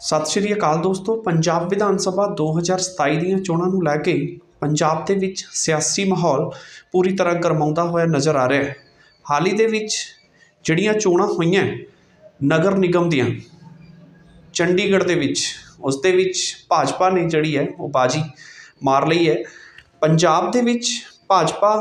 ਸਤਿ ਸ਼੍ਰੀ ਅਕਾਲ ਦੋਸਤੋ, ਪੰਜਾਬ ਵਿਧਾਨ ਸਭਾ 2027 ਦੀਆਂ ਚੋਣਾਂ ਨੂੰ ਲੈ ਕੇ ਪੰਜਾਬ ਦੇ ਵਿੱਚ ਸਿਆਸੀ ਮਾਹੌਲ ਪੂਰੀ ਤਰ੍ਹਾਂ ਗਰਮਾਉਂਦਾ ਹੋਇਆ ਨਜ਼ਰ ਆ ਰਿਹਾ ਹੈ। ਹਾਲ ਹੀ ਦੇ ਵਿੱਚ ਜਿਹੜੀਆਂ ਚੋਣਾਂ ਹੋਈਆਂ ਨਗਰ ਨਿਗਮ ਦੀਆਂ, ਚੰਡੀਗੜ੍ਹ ਦੇ ਵਿੱਚ, ਉਸ ਦੇ ਵਿੱਚ ਭਾਜਪਾ ਨੇ ਜਿਹੜੀ ਹੈ, ਉਹ ਬਾਜੀ ਮਾਰ ਲਈ ਹੈ। ਪੰਜਾਬ ਦੇ ਵਿੱਚ ਭਾਜਪਾ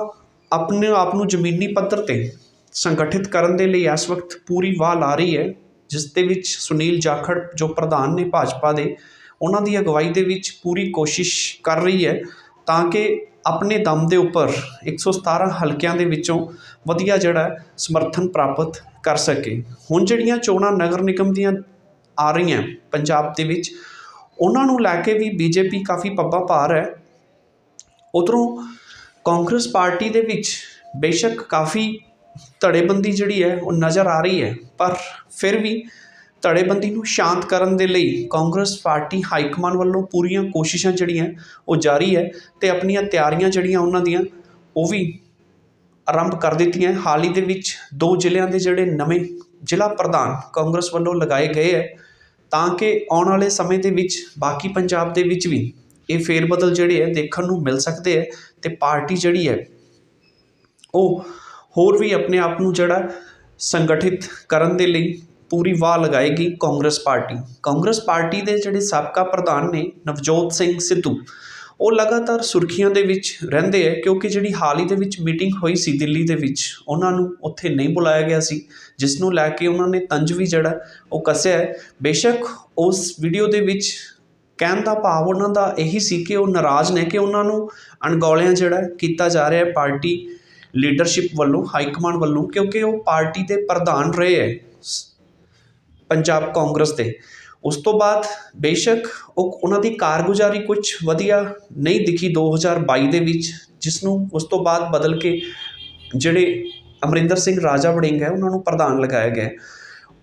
ਆਪਣੇ ਆਪ ਨੂੰ ਜ਼ਮੀਨੀ ਪੱਧਰ ਤੇ ਸੰਗਠਿਤ ਕਰਨ ਦੇ ਲਈ ਇਸ ਵਕਤ ਪੂਰੀ ਵਾਹ ਲਾ ਰਹੀ ਹੈ। ਜਿਸ ਦੇ ਵਿੱਚ ਸੁਨੀਲ ਜਾਖੜ, ਜੋ ਪ੍ਰਧਾਨ ਨੇ ਭਾਜਪਾ ਦੇ, ਉਹਨਾਂ ਦੀ ਅਗਵਾਈ ਦੇ ਵਿੱਚ ਪੂਰੀ ਕੋਸ਼ਿਸ਼ ਕਰ ਰਹੀ ਹੈ ਤਾਂ ਕਿ ਆਪਣੇ ਦਮ ਦੇ ਉੱਪਰ 117 ਹਲਕਿਆਂ ਦੇ ਵਿੱਚੋਂ ਵਧੀਆ ਜਿਹੜਾ ਸਮਰਥਨ ਪ੍ਰਾਪਤ ਕਰ ਸਕੇ। ਹੁਣ ਜਿਹੜੀਆਂ ਚੋਣਾਂ ਨਗਰ ਨਿਗਮ ਦੀਆਂ ਆ ਰਹੀਆਂ ਪੰਜਾਬ ਦੇ ਵਿੱਚ, ਉਹਨਾਂ ਨੂੰ ਲੈ ਕੇ ਵੀ ਬੀਜੇਪੀ ਕਾਫੀ ਪੱਬਾ ਭਾਰ ਹੈ। ਉਧਰੋਂ ਕਾਂਗਰਸ ਪਾਰਟੀ ਦੇ ਵਿੱਚ ਬੇਸ਼ੱਕ ਕਾਫੀ ਧੜੇਬੰਦੀ ਜਿਹੜੀ ਹੈ, ਉਹ ਨਜ਼ਰ ਆ ਰਹੀ ਹੈ। ਪਰ ਫਿਰ ਵੀ ਧੜੇਬੰਦੀ ਨੂੰ ਸ਼ਾਂਤ ਕਰਨ ਦੇ ਲਈ ਕਾਂਗਰਸ ਪਾਰਟੀ ਹਾਈ ਕਮਾਨ ਵੱਲੋਂ ਪੂਰੀਆਂ ਕੋਸ਼ਿਸ਼ਾਂ ਜਿਹੜੀਆਂ, ਉਹ ਜਾਰੀ ਹੈ ਅਤੇ ਆਪਣੀਆਂ ਤਿਆਰੀਆਂ ਜਿਹੜੀਆਂ ਉਹਨਾਂ ਦੀਆਂ, ਉਹ ਵੀ ਆਰੰਭ ਕਰ ਦਿੱਤੀਆਂ। ਹਾਲ ਹੀ ਦੇ ਵਿੱਚ ਦੋ ਜ਼ਿਲ੍ਹਿਆਂ ਦੇ ਜਿਹੜੇ ਨਵੇਂ ਜ਼ਿਲ੍ਹਾ ਪ੍ਰਧਾਨ ਕਾਂਗਰਸ ਵੱਲੋਂ ਲਗਾਏ ਗਏ ਹੈ, ਤਾਂ ਕਿ ਆਉਣ ਵਾਲੇ ਸਮੇਂ ਦੇ ਵਿੱਚ ਬਾਕੀ ਪੰਜਾਬ ਦੇ ਵਿੱਚ ਵੀ ਇਹ ਫੇਰ ਬਦਲ ਜਿਹੜੇ ਹੈ, ਦੇਖਣ ਨੂੰ ਮਿਲ ਸਕਦੇ ਹੈ ਅਤੇ ਪਾਰਟੀ ਜਿਹੜੀ ਹੈ, ਉਹ ਹੋਰ ਵੀ ਆਪਣੇ ਆਪ ਨੂੰ ਜਿਹੜਾ ਸੰਗਠਿਤ ਕਰਨ ਦੇ ਲਈ ਪੂਰੀ ਵਾਹ ਲਗਾਏਗੀ ਕਾਂਗਰਸ ਪਾਰਟੀ। ਕਾਂਗਰਸ ਪਾਰਟੀ ਦੇ ਜਿਹੜੇ ਸਾਬਕਾ ਪ੍ਰਧਾਨ ਨੇ ਨਵਜੋਤ ਸਿੰਘ ਸਿੱਧੂ, ਉਹ ਲਗਾਤਾਰ ਸੁਰਖੀਆਂ ਦੇ ਵਿੱਚ ਰਹਿੰਦੇ ਹੈ ਕਿਉਂਕਿ ਜਿਹੜੀ ਹਾਲ ਹੀ ਦੇ ਵਿੱਚ ਮੀਟਿੰਗ ਹੋਈ ਸੀ ਦਿੱਲੀ ਦੇ ਵਿੱਚ, ਉਹਨਾਂ ਨੂੰ ਉੱਥੇ ਨਹੀਂ ਬੁਲਾਇਆ ਗਿਆ ਸੀ, ਜਿਸ ਨੂੰ ਲੈ ਕੇ ਉਹਨਾਂ ਨੇ ਤੰਜ ਵੀ ਜਿਹੜਾ ਉਹ ਕੱਸਿਆ ਬੇਸ਼ੱਕ ਉਸ ਵੀਡੀਓ ਦੇ ਵਿੱਚ ਕਹਿਣ ਦਾ ਭਾਵ ਉਹਨਾਂ ਦਾ ਇਹੀ ਸੀ ਕਿ ਉਹ ਨਾਰਾਜ਼ ਨੇ ਕਿ ਉਹਨਾਂ ਨੂੰ ਅਣਗੌਲਿਆਂ ਜਿਹੜਾ ਕੀਤਾ ਜਾ ਰਿਹਾ ਹੈ ਪਾਰਟੀ ਲੀਡਰਸ਼ਿਪ ਵੱਲੋਂ, ਹਾਈ ਕਮਾਂਡ ਵੱਲੋਂ, ਕਿਉਂਕਿ ਉਹ ਪਾਰਟੀ ਦੇ ਪ੍ਰਧਾਨ ਰਹੇ ਹੈ ਪੰਜਾਬ ਕਾਂਗਰਸ ਦੇ। ਉਸ ਤੋਂ ਬਾਅਦ ਬੇਸ਼ੱਕ ਉਹ, ਉਹਨਾਂ ਦੀ ਕਾਰਗੁਜ਼ਾਰੀ ਕੁਝ ਵਧੀਆ ਨਹੀਂ ਦਿਖੀ 2022 ਦੇ ਵਿੱਚ, ਜਿਸ ਨੂੰ ਉਸ ਤੋਂ ਬਾਅਦ ਬਦਲ ਕੇ ਜਿਹੜੇ ਅਮਰਿੰਦਰ ਸਿੰਘ ਰਾਜਾ ਵੜਿੰਗ ਹੈ, ਉਹਨਾਂ ਨੂੰ ਪ੍ਰਧਾਨ ਲਗਾਇਆ ਗਿਆ।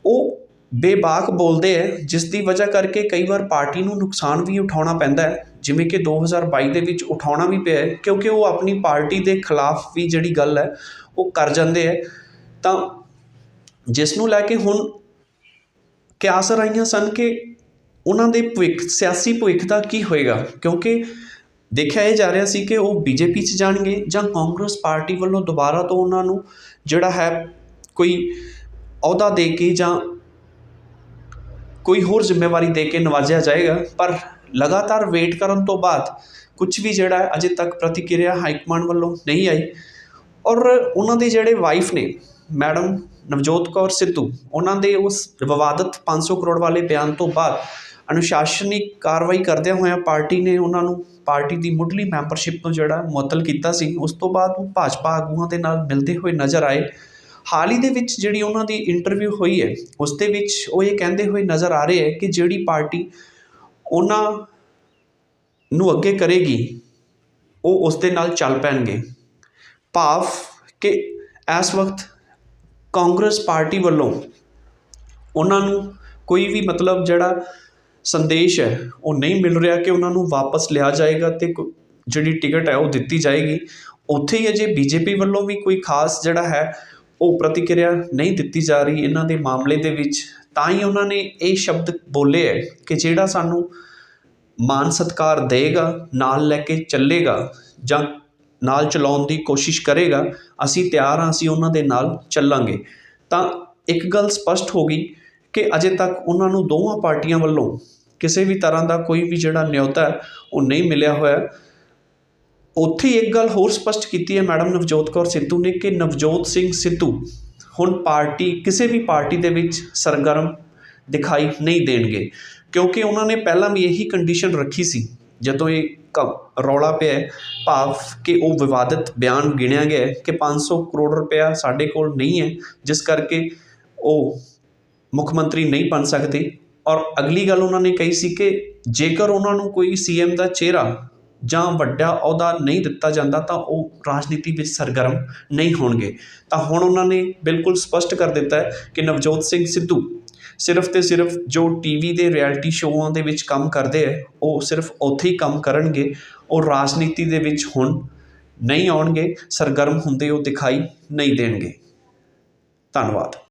ਉਹ ਬੇਬਾਕ ਬੋਲਦੇ ਹੈ ਜਿਸ ਦੀ ਵਜ੍ਹਾ ਕਰਕੇ ਕਈ ਵਾਰ ਪਾਰਟੀ ਨੂੰ ਨੁਕਸਾਨ ਵੀ ਉਠਾਉਣਾ ਪੈਂਦਾ ਹੈ। ਜਿਵੇਂ ਕਿ 2022 ਦੇ ਵਿੱਚ ਉਠਾਉਣਾ ਵੀ ਪਿਆ ਹੈ, ਕਿਉਂਕਿ ਉਹ ਆਪਣੀ ਪਾਰਟੀ ਦੇ ਖਿਲਾਫ ਵੀ ਜਿਹੜੀ ਗੱਲ ਹੈ, ਉਹ ਕਰ ਜਾਂਦੇ ਹੈ ਤਾਂ ਜਿਸ ਨੂੰ ਲੈ ਕੇ ਹੁਣ ਕਿਆਸ ਰਾਈਆਂ ਸਨ ਕਿ ਉਹਨਾਂ ਦੇ ਭਵਿੱਖ, ਸਿਆਸੀ ਭਵਿੱਖ ਦਾ ਕੀ ਹੋਏਗਾ? ਕਿਉਂਕਿ ਦੇਖਿਆ ਇਹ ਜਾ ਰਿਹਾ ਸੀ ਕਿ ਉਹ ਬੀਜੇਪੀ 'ਚ ਜਾਣਗੇ ਜਾਂ ਕਾਂਗਰਸ ਪਾਰਟੀ ਵੱਲੋਂ ਦੁਬਾਰਾ ਤੋਂ ਉਹਨਾਂ ਨੂੰ ਜਿਹੜਾ ਹੈ ਕੋਈ ਅਹੁਦਾ ਦੇ ਕੇ ਜਾਂ ਕੋਈ ਹੋਰ ਜ਼ਿੰਮੇਵਾਰੀ ਦੇ ਕੇ ਨਵਾਜ਼ਿਆ ਜਾਏਗਾ, ਪਰ ਲਗਾਤਾਰ ਵੇਟ ਕਰਨ ਤੋਂ ਬਾਅਦ ਕੁਝ ਵੀ ਜਿਹੜਾ ਹੈ, ਅਜੇ ਤੱਕ ਪ੍ਰਤੀਕਿਰਿਆ ਹਾਈਕਮਾਂਡ ਵੱਲੋਂ ਨਹੀਂ ਆਈ। ਔਰ ਉਹਨਾਂ ਦੇ ਜਿਹੜੇ ਵਾਈਫ ਨੇ, ਮੈਡਮ ਨਵਜੋਤ ਕੌਰ ਸਿੱਧੂ, ਉਹਨਾਂ ਦੇ ਉਸ ਵਿਵਾਦਤ 500 ਕਰੋੜ ਵਾਲੇ ਬਿਆਨ ਤੋਂ ਬਾਅਦ ਅਨੁਸ਼ਾਸਨਿਕ ਕਾਰਵਾਈ ਕਰਦਿਆਂ ਹੋਇਆਂ ਪਾਰਟੀ ਨੇ ਉਹਨਾਂ ਨੂੰ, ਪਾਰਟੀ ਦੀ ਮੁੱਢਲੀ ਮੈਂਬਰਸ਼ਿਪ ਤੋਂ ਜਿਹੜਾ ਮੁਅੱਤਲ ਕੀਤਾ ਸੀ, ਉਸ ਤੋਂ ਬਾਅਦ ਉਹ ਭਾਜਪਾ ਆਗੂਆਂ ਦੇ ਨਾਲ ਮਿਲਦੇ ਹੋਏ ਨਜ਼ਰ ਆਏ। ਹਾਲ ਹੀ ਦੇ ਵਿੱਚ ਜਿਹੜੀ ਉਹਨਾਂ ਦੀ ਇੰਟਰਵਿਊ ਹੋਈ ਹੈ, ਉਸ ਦੇ ਵਿੱਚ ਉਹ ਇਹ ਕਹਿੰਦੇ ਹੋਏ ਨਜ਼ਰ ਆ ਰਹੇ ਹੈ ਕਿ ਜਿਹੜੀ ਪਾਰਟੀ ਉਹਨਾਂ ਨੂੰ ਅੱਗੇ ਕਰੇਗੀ, ਉਹ ਉਸ ਦੇ ਨਾਲ ਚੱਲ ਪੈਣਗੇ। ਭਾਵ ਕਿ ਇਸ ਵਕਤ ਕਾਂਗਰਸ ਪਾਰਟੀ ਵੱਲੋਂ ਉਹਨਾਂ ਨੂੰ ਕੋਈ ਵੀ ਮਤਲਬ ਜਿਹੜਾ ਸੰਦੇਸ਼ ਹੈ, ਉਹ ਨਹੀਂ ਮਿਲ ਰਿਹਾ ਕਿ ਉਹਨਾਂ ਨੂੰ ਵਾਪਸ ਲਿਆ ਜਾਏਗਾ ਤੇ ਜਿਹੜੀ ਟਿਕਟ ਹੈ ਉਹ ਦਿੱਤੀ ਜਾਏਗੀ। ਉੱਥੇ ਹੀ ਅਜੇ ਬੀਜੇਪੀ ਵੱਲੋਂ ਵੀ ਕੋਈ ਖਾਸ ਜਿਹੜਾ ਹੈ ਉਹ ਪ੍ਰਤੀਕਿਰਿਆ ਨਹੀਂ ਦਿੱਤੀ ਜਾ ਰਹੀ ਇਹਨਾਂ ਦੇ ਮਾਮਲੇ ਦੇ ਵਿੱਚ, ਤਾਂ ਹੀ ਉਹਨਾਂ ਨੇ ਇਹ ਸ਼ਬਦ ਬੋਲੇ ਹੈ ਕਿ ਜਿਹੜਾ ਸਾਨੂੰ ਮਾਨ ਸਤਕਾਰ ਦੇਗਾ, ਨਾਲ ਲੈ ਕੇ ਚੱਲੇਗਾ ਜਾਂ ਨਾਲ ਚਲਾਉਣ ਦੀ ਕੋਸ਼ਿਸ਼ ਕਰੇਗਾ, ਅਸੀਂ ਤਿਆਰ ਹਾਂ, ਅਸੀਂ ਉਹਨਾਂ ਦੇ ਨਾਲ ਚੱਲਾਂਗੇ। ਤਾਂ ਇੱਕ ਗੱਲ ਸਪਸ਼ਟ ਹੋ ਗਈ ਕਿ ਅਜੇ ਤੱਕ ਉਹਨਾਂ ਨੂੰ ਦੋਵਾਂ ਪਾਰਟੀਆਂ ਵੱਲੋਂ ਕਿਸੇ ਵੀ ਤਰ੍ਹਾਂ ਦਾ ਕੋਈ ਵੀ ਜਿਹੜਾ ਨਿਯੋਤਾ ਹੈ, ਉਹ ਨਹੀਂ ਮਿਲਿਆ ਹੋਇਆ। ਉੱਥੇ ਇੱਕ ਗੱਲ ਹੋਰ ਸਪਸ਼ਟ ਕੀਤੀ ਹੈ ਮੈਡਮ ਨਵਜੋਤ ਕੌਰ ਸਿੱਧੂ ਨੇ ਕਿ ਨਵਜੋਤ ਸਿੰਘ ਸਿੱਧੂ ਹੁਣ ਪਾਰਟੀ, ਕਿਸੇ ਵੀ ਪਾਰਟੀ ਦੇ ਵਿੱਚ ਸਰਗਰਮ ਦਿਖਾਈ ਨਹੀਂ ਦੇਣਗੇ। ਕਿਉਂਕਿ ਉਹਨਾਂ ਨੇ ਪਹਿਲਾਂ ਵੀ ਇਹੀ ਕੰਡੀਸ਼ਨ ਰੱਖੀ ਸੀ, ਜਦੋਂ ਇਹ ਕ- ਰੌਲਾ ਪਿਆ ਭਾਵ ਕਿ ਉਹ ਵਿਵਾਦਿਤ ਬਿਆਨ ਗਿਣਿਆ ਗਿਆ ਹੈ ਕਿ 500 ਕਰੋੜ ਰੁਪਇਆ ਸਾਡੇ ਕੋਲ ਨਹੀਂ ਹੈ, ਜਿਸ ਕਰਕੇ ਉਹ ਮੁੱਖ ਮੰਤਰੀ ਨਹੀਂ ਬਣ ਸਕਦੇ। ਔਰ ਅਗਲੀ ਗੱਲ ਉਹਨਾਂ ਨੇ ਕਹੀ ਸੀ ਕਿ ਜੇਕਰ ਉਹਨਾਂ ਨੂੰ ਕੋਈ ਸੀਐਮ ਦਾ ਚਿਹਰਾ ਜਾਂ ਵੱਡਾ ਅਹੁਦਾ ਨਹੀਂ ਦਿੱਤਾ ਜਾਂਦਾ ਤਾਂ ਉਹ ਰਾਜਨੀਤੀ ਵਿੱਚ ਸਰਗਰਮ ਨਹੀਂ ਹੋਣਗੇ। ਤਾਂ ਹੁਣ ਉਹਨਾਂ ਨੇ ਬਿਲਕੁਲ ਸਪਸ਼ਟ ਕਰ ਦਿੱਤਾ ਹੈ ਕਿ ਨਵਜੋਤ ਸਿੰਘ ਸਿੱਧੂ ਸਿਰਫ ਤੇ ਸਿਰਫ ਜੋ ਟੀਵੀ ਦੇ ਰਿਐਲਿਟੀ ਸ਼ੋਆਂ ਦੇ ਵਿੱਚ ਕੰਮ ਕਰਦੇ ਹੈ, ਉਹ ਸਿਰਫ ਉੱਥੇ ਹੀ ਕੰਮ ਕਰਨਗੇ। ਉਹ ਰਾਜਨੀਤੀ ਦੇ ਵਿੱਚ ਹੁਣ ਨਹੀਂ ਆਉਣਗੇ, ਸਰਗਰਮ ਹੁੰਦੇ ਉਹ ਦਿਖਾਈ ਨਹੀਂ ਦੇਣਗੇ। ਧੰਨਵਾਦ।